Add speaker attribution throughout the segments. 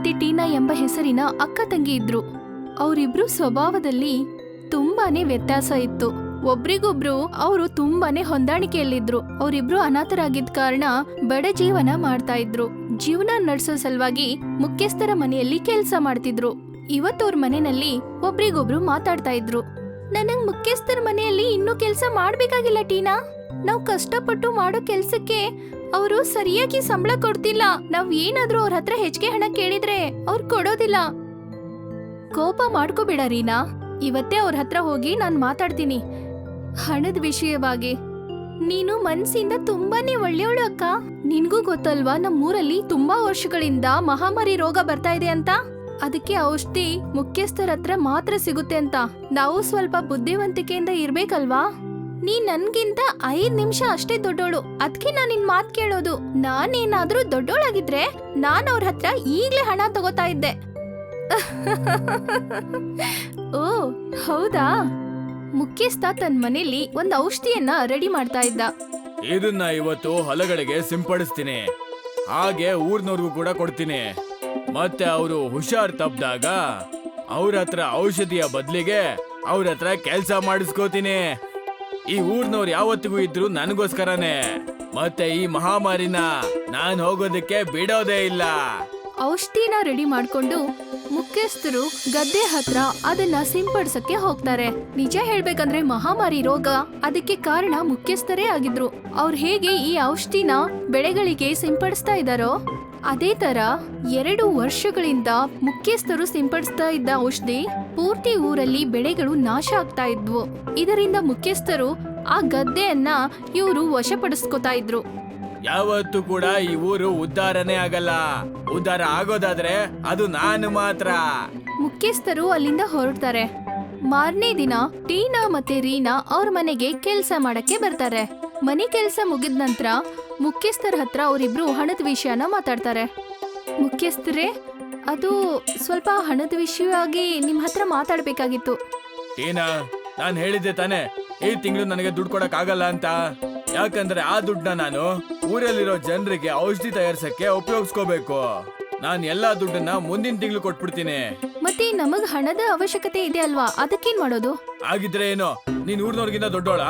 Speaker 1: ಮತ್ತೆ ಟೀನಾ ಎಂಬ ಹೆಸರಿನ ಅಕ್ಕ ತಂಗಿ ಇದ್ರು. ಅವರಿಬ್ರು ಸ್ವಭಾವದಲ್ಲಿ ತುಂಬಾನೇ ವ್ಯತ್ಯಾಸ ಇತ್ತು. ಒಬ್ರಿಗೊಬ್ರು ಅವರು ತುಂಬಾನೇ ಹೊಂದಾಣಿಕೆಯಲ್ಲಿದ್ರು. ಅವರಿಬ್ರು ಅನಾಥರಾಗಿದ್ದ ಕಾರಣ ಬಡ ಜೀವನ ಮಾಡ್ತಾ ಇದ್ರು. ಜೀವನ ನಡೆಸೋ ಸಲುವಾಗಿ ಮುಖ್ಯಸ್ಥರ ಮನೆಯಲ್ಲಿ ಕೆಲಸ ಮಾಡ್ತಿದ್ರು. ಇವತ್ತವ್ರ ಮನೆಯಲ್ಲಿ ಒಬ್ರಿಗೊಬ್ರು ಮಾತಾಡ್ತಾ ಇದ್ರು. ನನಗ್ ಮುಖ್ಯಸ್ಥರ ಮನೆಯಲ್ಲಿ ಇನ್ನೂ ಕೆಲಸ ಮಾಡ್ಬೇಕಾಗಿಲ್ಲ ಟೀನಾ. ನಾವು ಕಷ್ಟಪಟ್ಟು ಮಾಡೋ ಕೆಲ್ಸಕ್ಕೆ ಅವರು ಸರಿಯಾಗಿ ಸಂಬಳ ಕೊಡ್ತಿಲ್ಲ. ನಾವ್ ಏನಾದ್ರೂ ಅವ್ರ ಹತ್ರ ಹೆಚ್ಚಿಗೆ ಹಣ ಕೇಳಿದ್ರೆ ಅವ್ರು ಕೊಡೋದಿಲ್ಲ. ಕೋಪ ಮಾಡ್ಕೋಬೇಡ ರೀನಾ. ಇವತ್ತೇ ಅವ್ರ ಹತ್ರ ಹೋಗಿ ನಾನ್ ಮಾತಾಡ್ತೀನಿ. ಹಣದ ವಿಷಯವಾಗಿ. ನೀನು ಮನ್ಸಿಂದ ತುಂಬಾನೇ ಒಳ್ಳೆಯವಳು ಅಕ್ಕ. ನಿನ್ಗೂ ಗೊತ್ತಲ್ವಾ ನಮ್ಮೂರಲ್ಲಿ ತುಂಬಾ ವರ್ಷಗಳಿಂದ ಮಹಾಮಾರಿ ರೋಗ ಬರ್ತಾ ಇದೆ ಅಂತ? ಅದಕ್ಕೆ ಔಷಧಿ ಮುಖ್ಯಸ್ಥರ ಹತ್ರ ಮಾತ್ರ ಸಿಗುತ್ತೆ ಅಂತ. ನಾವು ಸ್ವಲ್ಪ ಬುದ್ಧಿವಂತಿಕೆಯಿಂದ ಇರ್ಬೇಕಲ್ವಾ? ನೀ ನನ್ಗಿಂತ ಐದ್ ನಿಮಿಷ ಅಷ್ಟೇ ದೊಡ್ಡೋಳು. ಅದಕ್ಕೆ ನಾನ್ ನಿನ್ ಮಾತ್ ಕೇಳೋದು. ನಾನೇನಾದ್ರೂ ದೊಡ್ಡೋಳಾಗಿದ್ರೆ ನಾನ್ ಅವ್ರ ಹತ್ರ ಈಗ್ಲೇ ಹಣ ತಗೋತಾ ಇದ್ದೆ. ಓ, ಹೌದಾ? ಮುಖ್ಯಸ್ಥ ತನ್ನ ಮನೇಲಿ ಒಂದು ಔಷಧಿಯನ್ನ ರೆಡಿ ಮಾಡ್ತಾ ಇದ್ದ.
Speaker 2: ಇದನ್ನ ಇವತ್ತು ಹೊಲಗಳಿಗೆ ಸಿಂಪಡಿಸ್ತೀನಿ. ಹಾಗೆ ಊರ್ನವ್ರಿಗೂ ಕೂಡ ಕೊಡ್ತೀನಿ. ಮತ್ತೆ ಅವರು ಹುಷಾರ್ ತಪ್ಪಿದಾಗ ಅವ್ರ ಹತ್ರ ಔಷಧಿಯ ಬದ್ಲಿಗೆ ಅವ್ರ ಹತ್ರ ಕೆಲ್ಸ ಮಾಡಿಸ್ಕೋತೀನಿ. ಈ ಊರ್ನವ್ರು ಯಾವತ್ತಿಗೂ ಇದ್ರು ನನಗೋಸ್ಕರನೇ. ಮತ್ತೆ ಈ ಮಹಾಮಾರಿನ ನಾನ್ ಹೋಗೋದಕ್ಕೆ ಬಿಡೋದೇ ಇಲ್ಲ.
Speaker 1: ಔಷಧಿನ ರೆಡಿ ಮಾಡ್ಕೊಂಡು ಮುಖ್ಯಸ್ಥರು ಗದ್ದೆ ಹತ್ರ ಅದನ್ನ ಸಿಂಪಡಿಸಕ್ಕೆ ಹೋಗ್ತಾರೆ. ನಿಜ ಹೇಳ್ಬೇಕಂದ್ರೆ ಮಹಾಮಾರಿ ರೋಗ ಅದಕ್ಕೆ ಕಾರಣ ಮುಖ್ಯಸ್ಥರೇ ಆಗಿದ್ರು. ಅವ್ರು ಹೇಗೆ ಈ ಔಷಧಿನ ಬೆಳೆಗಳಿಗೆ ಸಿಂಪಡಿಸ್ತಾ ಇದ್ದಾರೋ? ಅದೇ ತರ ಎರಡು ವರ್ಷಗಳಿಂದ ಮುಖ್ಯಸ್ಥರು ಸಿಂಪಡಿಸ್ತಾ ಇದ್ದ ಔಷಧಿ ಪೂರ್ತಿ ಊರಲ್ಲಿ ಬೆಳೆಗಳು ನಾಶ ಆಗ್ತಾ ಇದ್ವು. ಇದರಿಂದ ಮುಖ್ಯಸ್ಥರು ಆ ಗದ್ದೆಯನ್ನ ಇವರು ವಶಪಡಿಸ್ಕೊತಾ ಇದ್ರು.
Speaker 2: ಯಾವತ್ತೂ ಕೂಡ ಈ ಊರು ಉದ್ಧಾರನೇ ಆಗಲ್ಲ. ಉದ್ಧಾರ ಆಗೋದಾದ್ರೆ ಅದು ನಾನು ಮಾತ್ರ.
Speaker 1: ಮುಖ್ಯಸ್ಥರು ಅಲ್ಲಿಂದ ಹೊರಡ್ತಾರೆ. ಮಾರನೇ ದಿನ ಟೀನಾ ಮತ್ತೆ ರೀನಾ ಅವ್ರ ಮನೆಗೆ ಕೆಲಸ ಮಾಡಕ್ಕೆ ಬರ್ತಾರೆ. ಮನೆ ಕೆಲಸ ಮುಗಿದ ನಂತರ ಮುಖ್ಯಸ್ಥರ ಹತ್ರ ಅವರಿಬ್ರು ಹಣದ ವಿಷಯನ ಮಾತಾಡ್ತಾರೆ. ಮುಖ್ಯಸ್ಥರೇ ಅದು ಸ್ವಲ್ಪ ಹಣದ ವಿಷಯವಾಗಿ ನಿಮ್ ಹತ್ರ ಮಾತಾಡ್ಬೇಕಾಗಿತ್ತು.
Speaker 2: ಏನಾ? ನಾನ್ ಹೇಳಿದ್ದೆ ತಾನೆ ಈ ತಿಂಗಳು ನನಗೆ ದುಡ್ಡು ಕೊಡಕ್ ಆಗಲ್ಲ ಅಂತ. ಯಾಕಂದ್ರೆ ಆ ದುಡ್ಡನ್ನ ನಾನು ಊರಲ್ಲಿರೋ ಜನರಿಗೆ ಔಷಧಿ ತಯಾರಿಸಕ್ಕೆ ಉಪಯೋಗಿಸ್ಕೋಬೇಕು. ನಾನು ಎಲ್ಲಾ ದುಡ್ಡನ್ನ ಮುಂದಿನ ತಿಂಗಳು ಕೊಟ್ಬಿಡ್ತೀನಿ.
Speaker 1: ಮತ್ತೆ ನಮಗ್ ಹಣದ ಅವಶ್ಯಕತೆ ಇದೆ ಅಲ್ವಾ? ಅದಕ್ಕೇನ್ ಮಾಡೋದು?
Speaker 2: ಆಗಿದ್ರೆ ಏನು? ನೀನ್ ಊರ್ನವ್ರಿಗಿಂತ ದೊಡ್ಡೋಳ?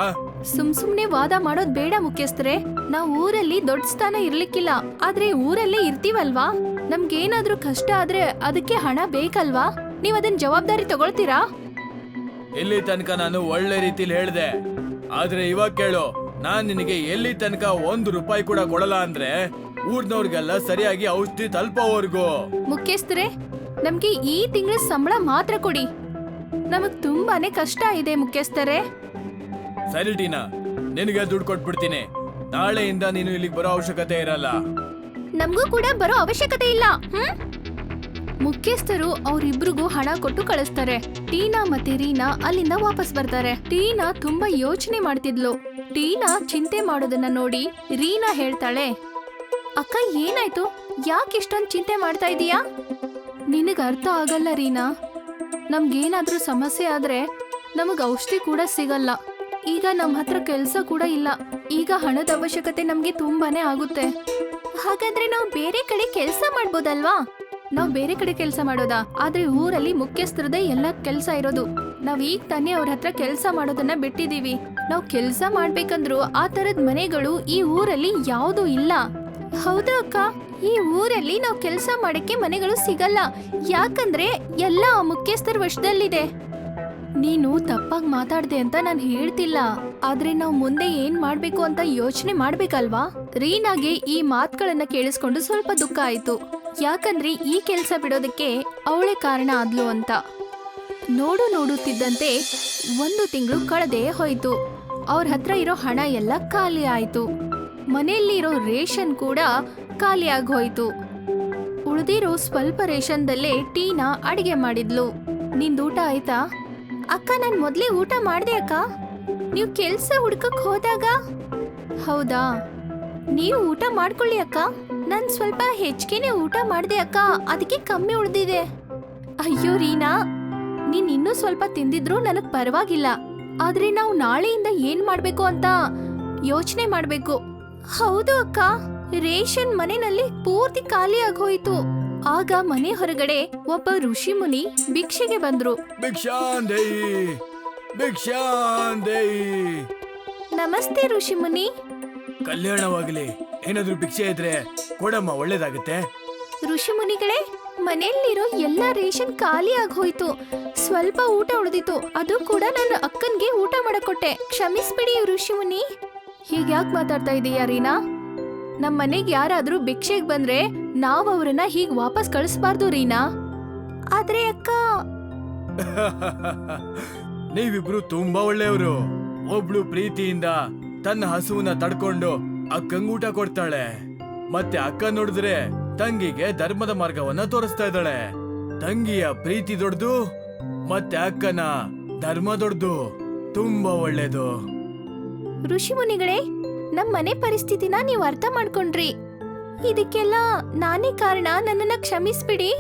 Speaker 1: ಸುಮ್ ಸುಮ್ನೆ ವಾದ ಮಾಡೋದ್ ಬೇಡ ಮುಖ್ಯಸ್ಥರೇ. ನಾವ್ ಊರಲ್ಲಿ ದೊಡ್ಡ ಸ್ಥಾನ ಇರ್ಲಿಕ್ಕಿಲ್ಲ. ಆದ್ರೆ ಊರಲ್ಲೇ ಇರ್ತೀವಲ್ವಾ? ನಮ್ಗೇನಾದ್ರೂ ಕಷ್ಟ ಆದ್ರೆ ಅದಕ್ಕೆ ಹಣ ಬೇಕಲ್ವಾ? ನೀವ್ ಅದನ್ ಜವಾಬ್ದಾರಿ ತಗೊಳ್ತೀರಾ?
Speaker 2: ಇಲ್ಲಿ ತನಕ ನಾನು ಒಳ್ಳೆ ರೀತಿಲಿ ಹೇಳ್ದೆ? ಆದ್ರೆ ಇವಾಗ ಕೇಳು ನಾನ್ ನಿನಗೆ ಎಲ್ಲಿ ತನಕ ಒಂದ್ ರೂಪಾಯಿ ಕೂಡ ಕೊಡಲ್ಲ ಅಂದ್ರೆ ಊರ್ನವ್ರಿಗೆಲ್ಲ ಸರಿಯಾಗಿ ಔಷಧಿ ತಲುಪೋವರ್ಗು.
Speaker 1: ಮುಖ್ಯಸ್ಥರೇ ನಮ್ಗೆ ಈ ತಿಂಗಳ ಸಂಬಳ ಮಾತ್ರ ಕೊಡಿ. ನಮಗ್ ತುಂಬಾನೇ ಕಷ್ಟ ಇದೆ ಮುಖ್ಯಸ್ಥರೇ.
Speaker 2: ಸರಿ ಟೀನಾ ನಿನಗೆ ದುಡ್ಡು ಕೊಟ್ಬಿಡ್ತೀನಿ. ನಾಳೆಯಿಂದ ನೀನು ಇಲ್ಲಿಗೆ ಬರೋ ಅವಶ್ಯಕತೆ ಇರಲ್ಲ.
Speaker 1: ನಮಗೂ ಕೂಡ ಬರೋ ಅವಶ್ಯಕತೆ ಇಲ್ಲ ಮುಖ್ಯಸ್ಥರು ಅವರಿಬ್ರಿಗೂ ಹಣ ಕೊಟ್ಟು ಕಳಿಸ್ತಾರೆ. ಟೀನಾ ಮತ್ತೆ ರೀನಾ ಅಲ್ಲಿಂದ ವಾಪಸ್ ಬರ್ತಾರೆ. ಟೀನಾ ತುಂಬಾ ಯೋಚನೆ ಮಾಡ್ತಿದ್ಲು. ಟೀನಾ ಚಿಂತೆ ಮಾಡೋದನ್ನ ನೋಡಿ ರೀನಾ ಹೇಳ್ತಾಳೆ, ಅಕ್ಕ, ಏನಾಯ್ತು? ಯಾಕೆ ಇಷ್ಟೊಂದು ಚಿಂತೆ ಮಾಡ್ತಾ ಇದೀಯಾ? ನಿನಗ್ ಅರ್ಥ ಆಗಲ್ಲ ರೀನಾ. ನಮ್ಗೇನಾದ್ರೂ ಸಮಸ್ಯೆ ಆದ್ರೆ ನಮಗ್ ಔಷಧಿ ಕೂಡ ಸಿಗಲ್ಲ. ಈಗ ನಮ್ ಹತ್ರ ಕೆಲ್ಸ ಕೂಡ ಇಲ್ಲ. ಈಗ ಹಣದ ಅವಶ್ಯಕತೆ ನಮ್ಗೆ ತುಂಬಾನೇ ಆಗುತ್ತೆ. ಹಾಗಾದ್ರೆ ನಾವು ಬೇರೆ ಕಡೆ ಕೆಲಸ ಮಾಡ್ಬೋದಲ್ವಾ? ನಾವು ಬೇರೆ ಕಡೆ ಕೆಲಸ ಮಾಡೋದಾ? ಆದ್ರೆ ಊರಲ್ಲಿ ಮುಖ್ಯಸ್ಥರದೇ ಎಲ್ಲ ಕೆಲಸ ಇರೋದು. ನಾವ್ ಈಗ ತಾನೇ ಅವ್ರ ಹತ್ರ ಕೆಲಸ ಮಾಡೋದನ್ನ ಬಿಟ್ಟಿದೀವಿ. ನಾವು ಕೆಲಸ ಮಾಡ್ಬೇಕಂದ್ರು ಆ ತರದ್ ಮನೆಗಳು ಈ ಊರಲ್ಲಿ ಯಾವ್ದು ಇಲ್ಲ. ಹೌದಾ ಅಕ್ಕ? ಈ ಊರಲ್ಲಿ ನಾವು ಕೆಲಸ ಮಾಡಕ್ಕೆ ಮನೆಗಳು ಸಿಗಲ್ಲ. ಯಾಕಂದ್ರೆ ಎಲ್ಲ ಮುಖ್ಯಸ್ಥರ ವಶದಲ್ಲಿದೆ. ನೀನು ತಪ್ಪಾಗಿ ಮಾತಾಡ್ದೆ ಅಂತ ನಾನು ಹೇಳ್ತಿಲ್ಲ. ಆದ್ರೆ ನಾವು ಮುಂದೆ ಏನ್ ಮಾಡ್ಬೇಕು ಅಂತ ಯೋಚನೆ ಮಾಡ್ಬೇಕಲ್ವಾ? ರೀನಾಗೆ ಈ ಮಾತುಗಳನ್ನ ಕೇಳಿಸ್ಕೊಂಡು ಸ್ವಲ್ಪ ದುಃಖ ಆಯ್ತು. ಯಾಕಂದ್ರೆ ಈ ಕೆಲಸ ಬಿಡೋದಕ್ಕೆ ಅವಳೇ ಕಾರಣ ಆದ್ಲು ಅಂತ. ನೋಡು ನೋಡುತ್ತಿದ್ದಂತೆ ಒಂದು ತಿಂಗಳು ಕಳೆದೇ ಹೋಯ್ತು. ಅವ್ರ ಹತ್ರ ಇರೋ ಹಣ ಎಲ್ಲ ಖಾಲಿ ಆಯ್ತು. ಮನೆಯಲ್ಲಿರೋ ರೇಷನ್ ಕೂಡ ಖಾಲಿ ಹೋಯ್ತು. ಉಳಿದಿರೋ ಸ್ವಲ್ಪ ರೇಷನ್ದಲ್ಲೇ ಟೀನಾ ಅಡಿಗೆ ಮಾಡಿದ್ಲು. ನಿಂದೂಟ ಆಯ್ತಾ? ಅಕ್ಕ ನಾನು ಮೊದಲೇ ಊಟ ಮಾಡ್ದೆ ಅಕ್ಕ. ನೀವು ಕೆಲಸ ಹುಡ್ಕಕ್ ಹೋದಾಗ? ಹೌದಾ? ನೀವು ಊಟ ಮಾಡ್ಕೊಳ್ಳಿ ಅಕ್ಕ. ನಾನು ಸ್ವಲ್ಪ ಹೆಚ್ಚಿಗೆನೆ ಊಟ ಮಾಡ್ದೆ ಅಕ್ಕ. ಅದಕ್ಕೆ ಕಮ್ಮಿ ಉಳ್ದಿದೆ. ಅಯ್ಯೋ ರೀನಾ, ನೀನ್ ಇನ್ನೂ ಸ್ವಲ್ಪ ತಿಂದಿದ್ರು ನನಗ್ ಪರವಾಗಿಲ್ಲ. ಆದ್ರೆ ನಾವು ನಾಳೆಯಿಂದ ಏನ್ ಮಾಡ್ಬೇಕು ಅಂತ ಯೋಚನೆ ಮಾಡ್ಬೇಕು. ಹೌದು ಅಕ್ಕ. ರೇಷನ್ ಮನೆಯಲ್ಲಿ ಪೂರ್ತಿ ಖಾಲಿ ಆಗೋಯ್ತು ಆಗ ಮನೆ ಹೊರಗಡೆ ಒಬ್ಬ ಋಷಿ ಮುನಿ ಭಿಕ್ಷೆಗೆ ಬಂದ್ರು.
Speaker 2: ಭಿಕ್ಷಾಂದೇಯಿ ಭಿಕ್ಷಾಂದೇಯಿ
Speaker 1: ನಮಸ್ತೆ ಋಷಿ ಮುನಿ.
Speaker 2: ಕಲ್ಯಾಣವಾಗಲಿ. ಏನಾದ್ರೂ ಭಿಕ್ಷೆ ಇದ್ರೆ ಕೊಡಮ್ಮ ಒಳ್ಳೇದಾಗುತ್ತೆ.
Speaker 1: ಋಷಿ ಮುನಿಗಳೇ ಮನೆಯಲ್ಲಿರೋ ಎಲ್ಲ ರೇಷನ್ ಖಾಲಿ ಹೋಯ್ತು ಸ್ವಲ್ಪ ಊಟ ಉಳಿದಿತ್ತು. ಅದು ಕೂಡ ನನ್ನ ಅಕ್ಕನ್ಗೆ ಊಟ ಮಾಡಕೊಟ್ಟೆ. ಕ್ಷಮಿಸ್ಬಿಡಿ ಋಷಿ ಮುನಿ. ಹೀಗ್ಯಾಕ್ ಮಾತಾಡ್ತಾ ಇದೀಯಾ ರೀನಾ? ನಮ್ ಮನೆಗೆ ಯಾರಾದ್ರೂ ಭಿಕ್ಷೆಗೆ ಬಂದ್ರೆ ನಾವ್ ಅವ್ರನ್ನ ಹೀಗ್ ವಾಪಸ್ ಕಳಿಸ್ಬಾರ್ದು ರೀನಾ. ಆದ್ರೆ ಅಕ್ಕ
Speaker 2: ನೀವಿಬ್ರು ತುಂಬಾ ಒಳ್ಳೆಯವರು. ಒಬ್ಳು ಪ್ರೀತಿಯಿಂದ ತನ್ನ ಹಸುವನ್ನ ತಡ್ಕೊಂಡು ಅಕ್ಕಂಗ್ ಊಟ ಕೊಡ್ತಾಳೆ. ಮತ್ತೆ ಅಕ್ಕ ನೋಡಿದ್ರೆ ತಂಗಿಗೆ ಧರ್ಮದ ಮಾರ್ಗವನ್ನ ತೋರಿಸ್ತಾ ಇದ್ದಾಳೆ. ತಂಗಿಯ ಪ್ರೀತಿ ದೊಡ್ದು ಮತ್ತೆ ಅಕ್ಕನ ಧರ್ಮ ದೊಡ್ದು ತುಂಬಾ ಒಳ್ಳೇದು
Speaker 1: ಋಷಿ ಮುನಿಗಳೇ ನಮ್ಮ ಮನೆ ಪರಿಸ್ಥಿತಿನ ನೀವು ಅರ್ಥ ಮಾಡ್ಕೊಂಡ್ರಿ. ಇದಕ್ಕೆಲ್ಲ ನಾನೇ ಕಾರಣ? ನನ್ನನ್ನ ಕ್ಷಮಿಸ್ಬಿಡಿ.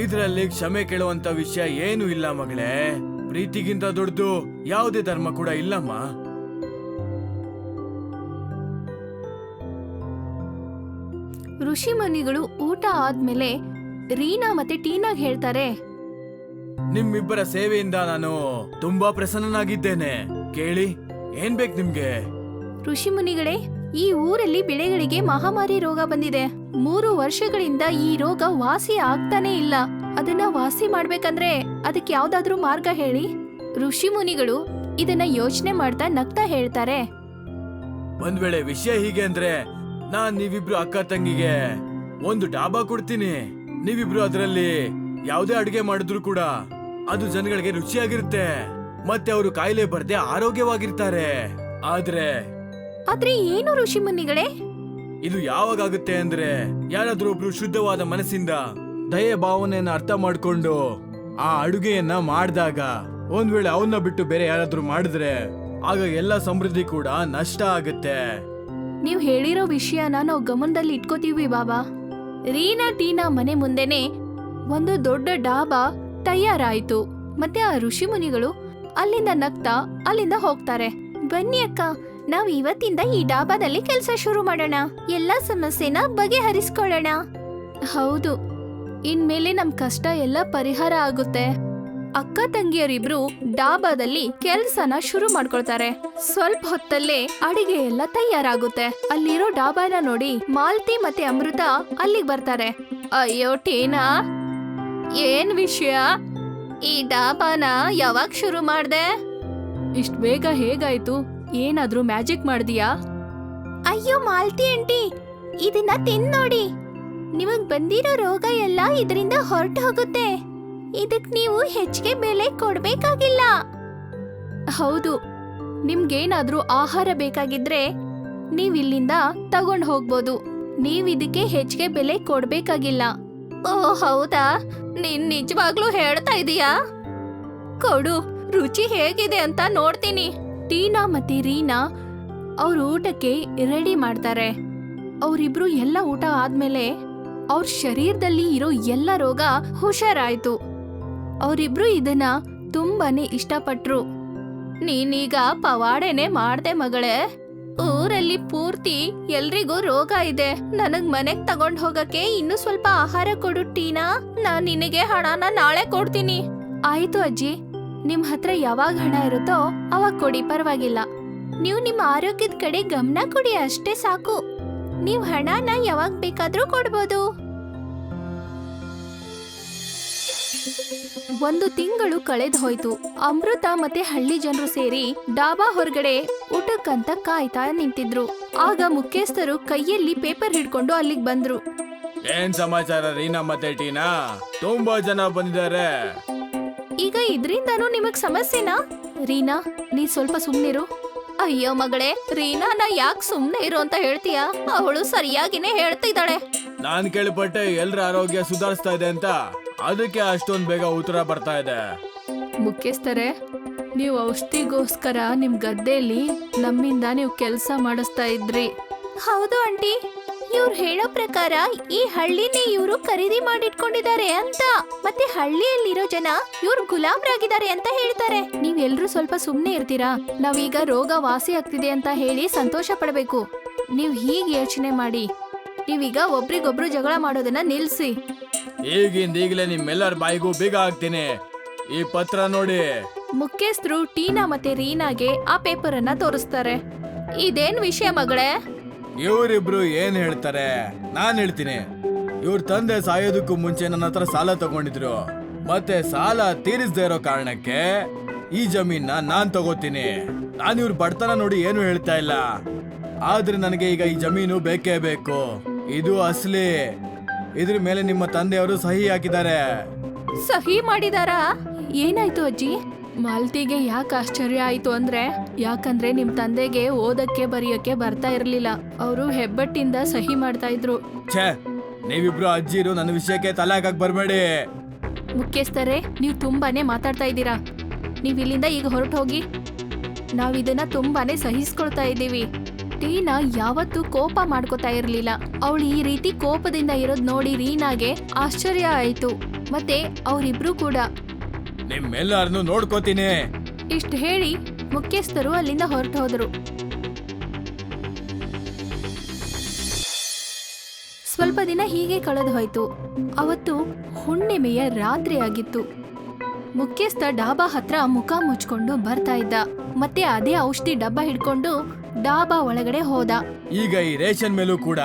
Speaker 2: ಇದ್ರಲ್ಲಿ ಕ್ಷಮೆ ಕೇಳುವಂತ ವಿಷಯ ಏನು ಇಲ್ಲ ಮಗಳೇ. ಪ್ರೀತಿಗಿಂತ ದೊಡ್ಡದು ಯಾವುದೇ ಧರ್ಮ ಕೂಡ ಇಲ್ಲಮ್ಮ.
Speaker 1: ಋಷಿ ಮುನಿಗಳು ಊಟ ಆದ್ಮೇಲೆ ರೀನಾ ಮತ್ತೆ ಟೀನಾಗ್ ಹೇಳ್ತಾರೆ.
Speaker 2: ನಿಮ್ಮಿಬ್ಬರ ಸೇವೆಯಿಂದ ನಾನು ತುಂಬಾ ಪ್ರಸನ್ನನಾಗಿದ್ದೇನೆ. ಕೇಳಿ ಏನ್ ಬೇಕು ನಿಮ್ಗೆ?
Speaker 1: ಋಷಿ ಮುನಿಗಳೇ ಈ ಊರಲ್ಲಿ ಬೆಳೆಗಳಿಗೆ ಮಹಾಮಾರಿ ರೋಗ ಬಂದಿದೆ. ಮೂರು ವರ್ಷಗಳಿಂದ ಈ ರೋಗ ವಾಸಿ ಆಗ್ತಾನೆ ಇಲ್ಲ. ಅದನ್ನ ವಾಸಿ ಮಾಡ್ಬೇಕಂದ್ರೆ ಅದಕ್ಕೆ ಯಾವ್ದಾದ್ರೂ ಮಾರ್ಗ ಹೇಳಿ. ಋಷಿ ಮುನಿಗಳು ಇದನ್ನ ಯೋಚನೆ ಮಾಡ್ತಾ ನಗ್ತಾ ಹೇಳ್ತಾರೆ.
Speaker 2: ಒಂದ್ ವೇಳೆ ವಿಷಯ ಹೀಗೆ ಅಂದ್ರೆ ನಾನ್ ನೀವಿಬ್ರು ಅಕ್ಕ ತಂಗಿಗೆ ಒಂದು ಡಾಬಾ ಕೊಡ್ತೀನಿ. ನೀವಿಬ್ರು ಅದರಲ್ಲಿ ಯಾವುದೇ ಅಡುಗೆ ಮಾಡಿದ್ರು ಕೂಡ ಅದು ಜನಗಳಿಗೆ ರುಚಿಯಾಗಿರುತ್ತೆ. ಮತ್ತೆ ಅವರು ಕಾಯಿಲೆ ಬರ್ದೆ ಆರೋಗ್ಯವಾಗಿರ್ತಾರೆ. ಆದ್ರೆ
Speaker 1: ಆದ್ರೆ ಏನು ಋಷಿ ಮುನಿಗಳೇ?
Speaker 2: ಇದು ಯಾವಾಗುತ್ತೆ ಅಂದ್ರೆ ಯಾರಾದ್ರೂ ಒಬ್ರು ಶುದ್ಧವಾದ ಮನಸ್ಸಿಂದ ದಯೆ ಭಾವನೆಯನ್ನ ಅರ್ಥ ಮಾಡ್ಕೊಂಡು ಆ ಅಡುಗೆಯನ್ನ ಮಾಡಿದಾಗ ಒಂದ್ ವೇಳೆ ಅವನ್ನ ಬಿಟ್ಟು ಬೇರೆ ಯಾರಾದ್ರೂ ಮಾಡಿದ್ರೆ ಆಗ ಎಲ್ಲ ಸಮೃದ್ಧಿ ಕೂಡ ನಷ್ಟ ಆಗುತ್ತೆ.
Speaker 1: ನೀವು ಹೇಳಿರೋ ವಿಷಯನ ನಾವು ಗಮನದಲ್ಲಿ ಇಟ್ಕೋತೀವಿ ಬಾಬಾ. ರೀನಾ ಟೀನಾ ಮನೆ ಮುಂದೆನೆ ಒಂದು ದೊಡ್ಡ ಡಾಬಾ ತಯಾರಾಯಿತು. ಮತ್ತೆ ಆ ಋಷಿ ಮುನಿಗಳು ಅಲ್ಲಿಂದ ನಗ್ತಾ ಅಲ್ಲಿಂದ ಹೋಗ್ತಾರೆ. ಬನ್ನಿ ಅಕ್ಕ. ನಾವ್ ಇವತ್ತಿಂದ ಈ ಡಾಬಾದಲ್ಲಿ ಕೆಲಸ ಶುರು ಮಾಡೋಣ. ಎಲ್ಲಾ ಸಮಸ್ಯೆನ ಬಗೆಹರಿಸ್ಕೊಳ್ಳೋಣ. ಹೌದು. ಇನ್ಮೇಲೆ ನಮ್ ಕಷ್ಟ ಎಲ್ಲ ಪರಿಹಾರ ಆಗುತ್ತೆ. ಅಕ್ಕ ತಂಗಿಯರಿಬ್ರು ಡಾಬಾದಲ್ಲಿ ಕೆಲ್ಸನ ಶುರು ಮಾಡ್ಕೊಳ್ತಾರೆ. ಸ್ವಲ್ಪ ಹೊತ್ತಲ್ಲೇ ಅಡಿಗೆ ಎಲ್ಲ ತಯಾರಾಗುತ್ತೆ. ಅಲ್ಲಿರೋ ಡಾಬಾನ ನೋಡಿ ಮಾಲ್ತಿ ಮತ್ತೆ ಅಮೃತ ಅಲ್ಲಿಗೆ ಬರ್ತಾರೆ. ಅಯ್ಯೋ ಟೀನಾ. ಏನ್ ವಿಷಯ? ಈ ಡಾಬಾನ ಯಾವಾಗ ಶುರು ಮಾಡ್ದೆ? ಇಷ್ಟ್ ಬೇಗ ಹೇಗಾಯ್ತು? ಏನಾದ್ರೂ ಮ್ಯಾಜಿಕ್ ಮಾಡ್ದಿಯಾ? ಅಯ್ಯೋ ಮಾಲ್ತಿ ಆಂಟಿ ಇದನ್ನ ತಿನ್ ನೋಡಿ. ನಿಮಗ್ ಬಂದಿರೋ ರೋಗ ಎಲ್ಲ ಇದರಿಂದ ಹೊರಟು ಹೋಗುತ್ತೆ. ಇದಕ್ ನೀವು ಹೆಚ್ಚಿಗೆ ಬೆಲೆ ಕೊಡ್ಬೇಕಾಗಿಲ್ಲ. ಹೌದು ನಿಮ್ಗೇನಾದ್ರೂ ಆಹಾರ ಬೇಕಾಗಿದ್ರೆ ನೀವ್ ಇಲ್ಲಿಂದ ತಗೊಂಡ್ ಹೋಗ್ಬೋದು. ನೀವ್ ಇದಕ್ಕೆ ಹೆಚ್ಚಿಗೆ ಬೆಲೆ ಕೊಡ್ಬೇಕಾಗಿಲ್ಲ. ಓ ಹೌದಾ? ನೀನ್ ನಿಜವಾಗ್ಲೂ ಹೇಳ್ತಾ ಇದೀಯಾ? ಕೊಡು ರುಚಿ ಹೇಗಿದೆ ಅಂತ ನೋಡ್ತೀನಿ. ಟೀನಾ ಮತ್ತೆ ರೀನಾ ಅವ್ರ ಊಟಕ್ಕೆ ರೆಡಿ ಮಾಡ್ತಾರೆ. ಅವರಿಬ್ರು ಎಲ್ಲ ಊಟ ಆದ್ಮೇಲೆ ಅವ್ರ ಶರೀರದಲ್ಲಿ ಇರೋ ಎಲ್ಲ ರೋಗ ಹುಷಾರಾಯ್ತು. ಅವರಿಬ್ರು ಇದನ್ನ ತುಂಬಾನೇ ಇಷ್ಟಪಟ್ರು. ನೀನೀಗ ಪವಾಡೆನೆ ಮಾಡ್ದೆ ಮಗಳೇ. ಊರಲ್ಲಿ ಪೂರ್ತಿ ಎಲ್ರಿಗೂ ರೋಗ ಇದೆ. ನನಗ್ ಮನೆಗ್ ತಗೊಂಡ್ ಹೋಗಕ್ಕೆ ಇನ್ನು ಸ್ವಲ್ಪ ಆಹಾರ ಕೊಡು ಟೀನಾ. ನಾನ್ ನಿನಗೆ ಹಣನ ನಾಳೆ ಕೊಡ್ತೀನಿ. ಆಯ್ತು ಅಜ್ಜಿ. ನಿಮ್ ಹತ್ರ ಯಾವಾಗ ಹಣ ಇರುತ್ತೋ ಅವಾಗ ಕೊಡಿ, ಪರವಾಗಿಲ್ಲ. ನೀವು ನಿಮ್ಮ ಆರೋಗ್ಯದ ಕಡೆ ಗಮನ ಕೊಡಿ, ಅಷ್ಟೇ ಸಾಕು. ನೀವು ಹಣನ ಯಾವಾಗ ಬೇಕಾದ್ರೂ ಕೊಡ್ಬೋದು. ಒಂದು ತಿಂಗಳು ಕಳೆದು ಹೋಯ್ತು. ಅಮೃತ ಮತ್ತೆ ಹಳ್ಳಿ ಜನರು ಸೇರಿ ಡಾಬಾ ಹೊರಗಡೆ ಊಟಕ್ಕಂತ ಕಾಯ್ತಾ ನಿಂತಿದ್ರು. ಆಗ ಮುಖ್ಯಸ್ಥರು ಕೈಯಲ್ಲಿ ಪೇಪರ್ ಹಿಡ್ಕೊಂಡು ಅಲ್ಲಿಗೆ ಬಂದ್ರು.
Speaker 2: ಏನ್ ಸಮಾಚಾರ ರೀನಾ ಮತ್ತೆ ಟೀನಾ? ತುಂಬಾ ಜನ ಬಂದಿದ್ದಾರೆ.
Speaker 1: ಈಗ ಇದ್ರಿಂದನೂ ನಿಮಗ್ ಸಮಸ್ಯೆನಾ? ರೀನಾ ನೀ ಸ್ವಲ್ಪ ಸುಮ್ನಿರು. ಅಯ್ಯೋ ಮಗಳೇ ರೀನಾ ನಾ ಯಾಕೆ ಸುಮ್ನೆ ಇರು ಅಂತ ಹೇಳ್ತೀಯಾ? ಅವಳು ಸರಿಯಾಗಿನೇ ಹೇಳ್ತಿದ್ದಾಳೆ.
Speaker 2: ನಾನ್ ಕೇಳಿಪಟ್ಟೆ ಎಲ್ರ ಆರೋಗ್ಯ ಸುಧಾರಿಸ್ತಾ ಇದೆ ಅಂತ. ಅದಕ್ಕೆ ಅಷ್ಟೊಂದ್ ಬೇಗ ಉತ್ತರ ಬರ್ತಾ ಇದೆ.
Speaker 1: ಮುಖ್ಯಸ್ಥರೇ ನೀವು ಔಷಧಿಗೋಸ್ಕರ ನಿಮ್ ಗದ್ದೆಯಲ್ಲಿ ನಮ್ಮಿಂದ ನೀವು ಕೆಲಸ ಮಾಡಿಸ್ತಾ ಇದ್ರಿ. ಹೌದು ಆಂಟಿ. ಇವ್ರು ಹೇಳೋ ಪ್ರಕಾರ ಈ ಹಳ್ಳಿನೇ ಇವರು ಖರೀದಿ ಮಾಡಿಟ್ಕೊಂಡಿದ್ದಾರೆ ಅಂತ. ಮತ್ತೆ ಹಳ್ಳಿಯಲ್ಲಿರೋ ಜನ ಇವ್ರು ಗುಲಾಮ್ರಾಗಿದ್ದಾರೆ ಅಂತ ಹೇಳ್ತಾರೆ. ನೀವೆಲ್ರೂ ಸ್ವಲ್ಪ ಸುಮ್ನೆ ಇರ್ತೀರಾ? ನಾವೀಗ ರೋಗ ವಾಸಿ ಆಗ್ತಿದೆ ಅಂತ ಹೇಳಿ ಸಂತೋಷ ಪಡಬೇಕು. ನೀವ್ ಹೀಗೆ ಯೋಚನೆ ಮಾಡಿ. ನೀವೀಗ ಒಬ್ರಿಗೊಬ್ರು ಜಗಳ ಮಾಡೋದನ್ನ ನಿಲ್ಸಿ.
Speaker 2: ಈಗಿಂದ ಈಗಲೇ ನಿಮ್ಮೆಲ್ಲರ ಬಾಯಿಗೂ ಬೀಗ ಹಾಕ್ತೀನಿ. ಈ ಪತ್ರ ನೋಡಿ.
Speaker 1: ಮುಖ್ಯಸ್ಥರು ಟೀನಾ ಮತ್ತೆ ರೀನಾಗೆ ಆ ಪೇಪರ್ ಅನ್ನ ತೋರಿಸ್ತಾರೆ. ಇದೇನ್ ವಿಷಯ ಮಗಳೇ?
Speaker 2: ಇವರಿಬ್ರು ಏನ್ ಹೇಳ್ತಾರೆ? ನಾನ್ ಹೇಳ್ತೀನಿ. ಇವ್ರ ತಂದೆ ಸಾಯೋದಕ್ಕೂ ಮುಂಚೆ ನನ್ನ ಹತ್ರ ಸಾಲ ತಗೊಂಡಿದ್ರು. ಮತ್ತೆ ಸಾಲ ತೀರಿಸದೇ ಇರೋ ಕಾರಣಕ್ಕೆ ಈ ಜಮೀನ ನಾನ್ ತಗೋತೀನಿ. ನಾನು ಇವ್ರ ಬಡತನ ನೋಡಿ ಏನು ಹೇಳ್ತಾ ಇಲ್ಲ. ಆದ್ರೆ ನನಗೆ ಈಗ ಈ ಜಮೀನು ಬೇಕೇ ಬೇಕು. ಇದು ಅಸಲಿ. ಇದ್ರ ಮೇಲೆ ನಿಮ್ಮ ತಂದೆಯವರು ಸಹಿ ಹಾಕಿದ್ದಾರೆ.
Speaker 1: ಸಹಿ ಮಾಡಿದಾರಾ? ಏನಾಯ್ತು ಅಜ್ಜಿ? ಮಾಲ್ತಿಗೆ ಯಾಕೆ ಆಶ್ಚರ್ಯ ಆಯಿತು ಅಂದ್ರೆ ಯಾಕಂದ್ರೆ ನಿಮ್ ತಂದೆಗೆ ಓದಕ್ಕೆ ಬರೆಯಕ್ಕೆ ಬರ್ತಾ ಇರಲಿಲ್ಲ. ಅವರು ಹೆಬ್ಬಟ್ಟಿಂದ ಸಹಿ ಮಾಡ್ತಾ ಇದ್ರು.
Speaker 2: ಛೇ ನೀವಿಬ್ರು ಅಜ್ಜಿರು ನನ್ನ ವಿಷಯಕ್ಕೆ ತಲೆ ಹಾಕಕ್ ಬರ್ಬೇಡಿ.
Speaker 1: ಮುಖ್ಯಸ್ಥರೇ ನೀವು ತುಂಬಾನೇ ಮಾತಾಡ್ತಾ ಇದ್ದೀರಾ. ನೀವು ಇಲ್ಲಿಂದ ಈಗ ಹೊರಟು ಹೋಗಿ ನಾವ್ ಇದನ್ನ ತುಂಬಾನೇ ಸಹಿಸ್ಕೊಳ್ತಾ ಇದ್ದೀವಿ. ಟೀನಾ ಯಾವತ್ತೂ ಕೋಪ ಮಾಡ್ಕೋತಾ ಇರಲಿಲ್ಲ. ಅವಳು ಈ ರೀತಿ ಕೋಪದಿಂದ ಇರೋದ್ ನೋಡಿ ರೀನಾಗೆ ಆಶ್ಚರ್ಯ ಆಯ್ತು. ಮತ್ತೆ ಅವರಿಬ್ರು ಕೂಡ.
Speaker 2: ನಿಮ್ಮೆಲ್ಲರನ್ನು ನೋಡ್ಕೋತೀನಿ.
Speaker 1: ಇಷ್ಟ ಹೇಳಿ ಮುಖ್ಯಸ್ಥರು ಅಲ್ಲಿಂದ ಹೊರಟು ಹೋದರು. ಸ್ವಲ್ಪ ದಿನ ಹೀಗೆ ಕಳೆದು ಹೋಯ್ತು. ಅವತ್ತು ಹುಣ್ಣಿಮೆಯ ರಾತ್ರಿ ಆಗಿತ್ತು ಮುಖ್ಯಸ್ಥ ಡಾಬಾ ಹತ್ರ ಮುಖ ಮುಚ್ಕೊಂಡು ಬರ್ತಾ ಇದ್ದ. ಮತ್ತೆ ಅದೇ ಔಷಧಿ ಡಬ್ಬ ಹಿಡ್ಕೊಂಡು ಡಾಬಾ ಒಳಗಡೆ ಹೋದ.
Speaker 2: ಈಗ ಈ ರೇಷನ್ ಮೇಲೂ ಕೂಡ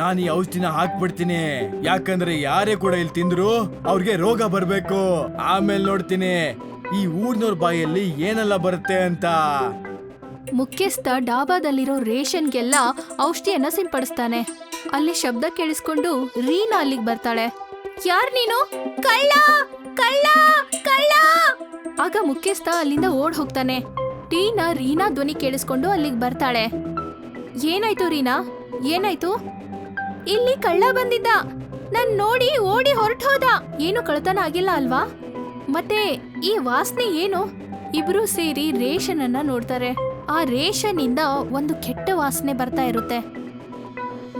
Speaker 2: ನಾನು ಈ ಔಷಧಿನ ಹಾಕ್ಬಿಡ್ತೀನಿ. ಯಾಕಂದ್ರೆ ಯಾರೇ ಕೂಡ ಇಲ್ಲಿ ತಿಂದ್ರು ಅವ್ರಿಗೆ ರೋಗ ಬರ್ಬೇಕು. ಆಮೇಲೆ ನೋಡ್ತೀನಿ ಈ ಊರ್ನೋರ್ ಬಾಯಲ್ಲಿ ಏನೆಲ್ಲ ಬರುತ್ತೆ ಅಂತ.
Speaker 1: ಮುಖ್ಯಸ್ಥ ಡಾಬಾದಲ್ಲಿರೋ ರೇಷನ್ಗೆಲ್ಲ ಔಷಧಿಯನ್ನ ಸಿಂಪಡಿಸ್ತಾನೆ ಅಲ್ಲಿ ಶಬ್ದ ಕೇಳಿಸ್ಕೊಂಡು ರೀನಾ ಅಲ್ಲಿಗೆ ಬರ್ತಾಳೆ. ಯಾರ್ ನೀನು? ಕಳ್ಳ! ಕಳ್ಳ ಕಳ್ಳ. ಆಗ ಮುಖ್ಯಸ್ಥ ಅಲ್ಲಿಂದ ಓಡ್ ಹೋಗ್ತಾನೆ. ಟೀನಾ ರೀನಾ ಧ್ವನಿ ಕೇಳಿಸ್ಕೊಂಡು ಅಲ್ಲಿಗೆ ಬರ್ತಾಳೆ. ಏನಾಯ್ತು ರೀನಾ? ಏನಾಯ್ತು? ಇಲ್ಲಿ ಕಳ್ಳ ಬಂದಿದ್ದ. ನನ್ ನೋಡಿ ಓಡಿ ಹೊರಟೋದ ಏನು ಕಳ್ತನ ಆಗಿಲ್ಲ ಅಲ್ವಾ? ಮತ್ತೆ ಈ ವಾಸನೆ ಏನು? ಇಬ್ರು ಸೇರಿ ರೇಷನ್ ಅನ್ನ ನೋಡ್ತಾರೆ. ಆ ರೇಷನ್ ಇಂದ ಒಂದು ಕೆಟ್ಟ ವಾಸನೆ ಬರ್ತಾ ಇರುತ್ತೆ.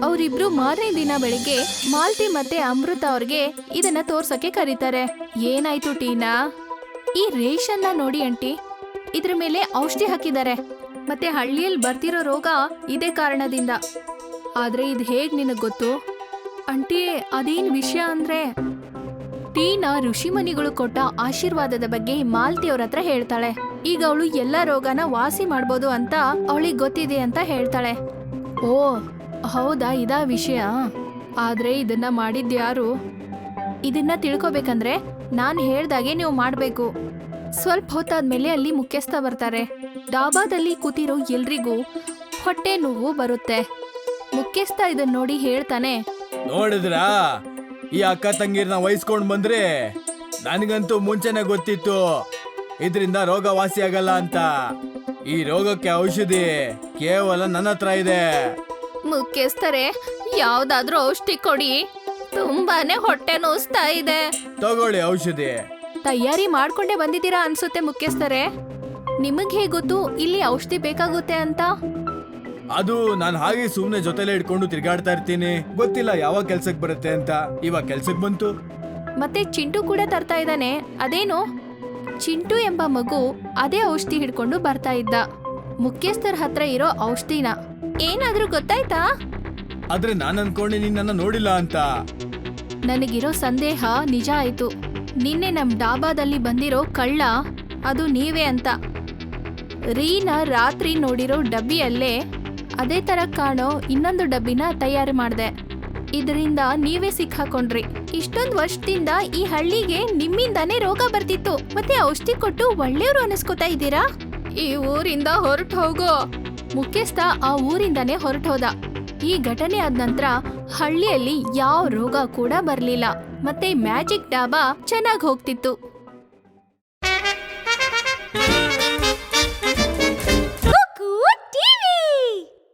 Speaker 1: ಅವರಿಬ್ರು ಮಾರನೇ ದಿನ ಬೆಳಿಗ್ಗೆ ಮಾಲ್ತಿ ಮತ್ತೆ ಅಮೃತ ಅವ್ರಿಗೆ ಇದನ್ನ ತೋರ್ಸಕ್ಕೆ ಕರೀತಾರೆ. ಏನಾಯ್ತು ಟೀನಾ? ಈ ರೇಷನ್ನ ನೋಡಿ ಅಂಟಿ ಇದ್ರ ಮೇಲೆ ಔಷಧಿ ಹಾಕಿದ್ದಾರೆ. ಮತ್ತೆ ಹಳ್ಳಿಯಲ್ಲಿ ಬರ್ತಿರೋ ರೋಗ ಇದೇ ಕಾರಣದಿಂದ. ಆದ್ರೆ ಇದು ಹೇಗ್ ನಿನಗ್ ಗೊತ್ತು? ಅಂಟಿ ಅದೇನ್ ವಿಷಯ ಅಂದ್ರೆ ಟೀನಾ ಋಷಿಮುನಿಗಳು ಕೊಟ್ಟ ಆಶೀರ್ವಾದದ ಬಗ್ಗೆ ಮಾಲ್ತಿ ಅವ್ರ ಹತ್ರ ಹೇಳ್ತಾಳೆ. ಈಗ ಅವಳು ಎಲ್ಲ ರೋಗನ ವಾಸಿ ಮಾಡ್ಬೋದು ಅಂತ ಅವಳಿಗೆ ಗೊತ್ತಿದೆ ಅಂತ ಹೇಳ್ತಾಳೆ. ಓ ಹೌದಾ, ಇದಾ ವಿಷಯ? ಆದ್ರೆ ಇದನ್ನ ಮಾಡಿದ್ಯಾರು ಇದನ್ನ ತಿಳ್ಕೊಬೇಕಂದ್ರೆ ನಾನ್ ಹೇಳ್ದಾಗೆ ನೀವು ಮಾಡ್ಬೇಕು. ಸ್ವಲ್ಪ ಹೊತ್ತಾದ್ಮೇಲೆ ಅಲ್ಲಿ ಮುಖ್ಯಸ್ಥ ಬರ್ತಾರೆ. ಡಾಬಾದಲ್ಲಿ ಕೂತಿರೋ ಎಲ್ರಿಗೂ ಹೊಟ್ಟೆ ನೋವು ಬರುತ್ತೆ. ಮುಖ್ಯಸ್ಥ ಇದನ್ನ ನೋಡಿ ಹೇಳ್ತಾನೆ.
Speaker 2: ನೋಡಿದ್ರಾ? ಈ ಅಕ್ಕ ತಂಗಿರ್ನ ವಹಿಸ್ಕೊಂಡ್ ಬಂದ್ರೆ ನನಗಂತೂ ಮುಂಚೆನೆ ಗೊತ್ತಿತ್ತು. ಇದರಿಂದ ರೋಗ ವಾಸಿ ಆಗಲ್ಲ ಅಂತ. ಈ ರೋಗಕ್ಕೆ ಔಷಧಿ ಕೇವಲ ನನ್ನ ಹತ್ರ ಇದೆ.
Speaker 1: ಮುಖ್ಯಸ್ಥರೇ ಯಾವ್ದಾದ್ರೂ ಔಷಧಿ ಕೊಡಿ. ತುಂಬಾನೇ ಹೊಟ್ಟೆ ನೋಸ್ತಾ ಇದೆ.
Speaker 2: ತಗೊಳ್ಳಿ ಔಷಧಿ.
Speaker 1: ತಯಾರಿ ಮಾಡ್ಕೊಂಡೇ ಬಂದಿದ್ದೀರಾ ಅನ್ಸುತ್ತೆ ಮುಖ್ಯಸ್ಥರೇ. ನಿಮಗ್ ಹೇಗ್ ಗೊತ್ತು ಇಲ್ಲಿ ಔಷಧಿ ಬೇಕಾಗುತ್ತೆ ಅಂತ?
Speaker 2: ಅದು ನಾನು ಹಾಗೆ ಸುಮ್ನೆ ಜೊತೆಲೆ ಇಟ್ಕೊಂಡು ತಿರ್ಗಾಡ್ತಾ ಇರ್ತೀನಿ. ಗೊತ್ತಿಲ್ಲ ಯಾವಾಗ ಕೆಲ್ಸಕ್ ಬರುತ್ತೆ ಅಂತ. ಇವಾಗ ಕೆಲ್ಸಕ್ ಬಂತು.
Speaker 1: ಮತ್ತೆ ಚಿಂಟು ಕೂಡ ತರ್ತಾ ಇದ್ದಾನೆ. ಅದೇನು? ಚಿಂಟು ಎಂಬ ಮಗು ಅದೇ ಔಷಧಿ ಹಿಡ್ಕೊಂಡು ಬರ್ತಾ ಇದ್ದ. ಮುಖ್ಯಸ್ಥರ ಹತ್ರ ಇರೋ ಔಷಧಿನ. ಏನಾದ್ರೂ ಗೊತ್ತಾಯ್ತಾ?
Speaker 2: ಆದ್ರೆ ನಾನ್ ಅನ್ಕೊಂಡೆ ನೀನ್ ನನ್ನ ನೋಡಿಲ್ಲ ಅಂತ.
Speaker 1: ನನಗಿರೋ ಸಂದೇಹ ನಿಜ ಆಯ್ತು. ನಿನ್ನೆ ನಮ್ ಡಾಬಾದಲ್ಲಿ ಬಂದಿರೋ ಕಳ್ಳ ಅದು ನೀವೇ ಅಂತ. ರೀನಾ ರಾತ್ರಿ ನೋಡಿರೋ ಡಬ್ಬಿಯಲ್ಲೇ ಅದೇ ತರ ಕಾಣೋ ಇನ್ನೊಂದು ಡಬ್ಬಿನ ತಯಾರು ಮಾಡ್ದೆ. ಇದರಿಂದ ನೀವೇ ಸಿಕ್ಕಾಕೊಂಡ್ರಿ. ಇಷ್ಟೊಂದು ವರ್ಷದಿಂದ ಈ ಹಳ್ಳಿಗೆ ನಿಮ್ಮಿಂದಾನೇ ರೋಗ ಬರ್ತಿತ್ತು. ಮತ್ತೆ ಔಷಧಿ ಕೊಟ್ಟು ಒಳ್ಳೆಯವರು ಅನಿಸ್ಕೋತಾ ಇದ್ದೀರಾ? ಈ ಊರಿಂದ ಹೊರಟು ಹೋಗೋ ಮುಖ್ಯಸ್ಥ ಆ ಊರಿಂದನೇ ಹೊರಟೋದ. ಈ ಘಟನೆ ಆದ ನಂತರ ಹಳ್ಳಿಯಲ್ಲಿ ಯಾವ ರೋಗ ಕೂಡ ಬರಲಿಲ್ಲ. ಮತ್ತೆ ಮ್ಯಾಜಿಕ್ ಡಾಬಾ ಚೆನ್ನಾಗಿ ಹೋಗ್ತಿತ್ತು.